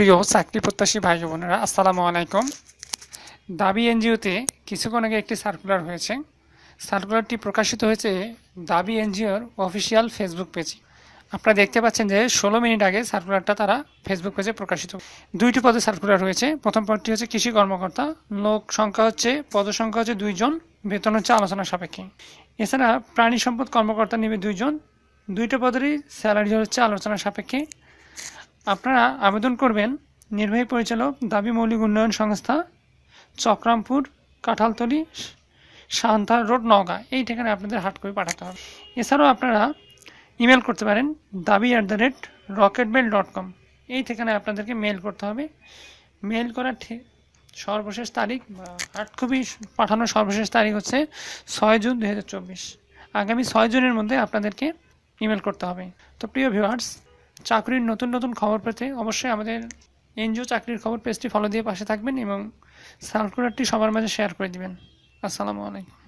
প্রিয় চাকরি প্রত্যাশী ভাই বোনেরা, আসসালামু আলাইকুম। দাবি এনজিওতে কিছুক্ষণ আগে একটি সার্কুলার হয়েছে। সার্কুলারটি প্রকাশিত হয়েছে দাবি এনজিওর অফিসিয়াল ফেসবুক পেজে আপনারা দেখতে পাচ্ছেন যে ষোলো মিনিট আগে সার্কুলারটা তারা ফেসবুক পেজে প্রকাশিত। দুইটি পদে সার্কুলার হয়েছে। প্রথম পদটি হচ্ছে কৃষি কর্মকর্তা। লোক সংখ্যা হচ্ছে, পদ সংখ্যা হচ্ছে দুইজন বেতন হচ্ছে আলোচনা সাপেক্ষে। এছাড়া প্রাণী সম্পদ কর্মকর্তা নেবে দুইজন দুইটা পদেরই স্যালারি হচ্ছে আলোচনা সাপেক্ষে। আপনারা আবেদন করবেন নির্বাহী পরিচালক দাবি মৌলিক উন্নয়ন সংস্থা, চক্রামপুর, কাঁঠালতলি শান্তা রোড, নওগাঁ। এই ঠিকানায় আপনাদের হাট করে পাঠাতে হবে। এছাড়াও আপনারা ইমেল করতে পারেন Dabi at the rate rocket mail dot com এই ঠিকানায় আপনাদেরকে মেল করতে হবে। মেল করার সর্বশেষ তারিখ হার্ড কপি পাঠানোর সর্বশেষ তারিখ হচ্ছে ছয় জুন দু হাজার চব্বিশ। আগামী ছয় জুনের মধ্যে আপনাদেরকে ইমেল করতে হবে। তো প্রিয় ভিউয়ার্স চাকরির নতুন নতুন খবর পেতে অবশ্যই আমাদের এনজিও চাকরির খবর পেজটি ফলো দিয়ে পাশে থাকবেন এবং সার্কুলারটি সবার মাঝে শেয়ার করে দিবেন। আসসালামু আলাইকুম।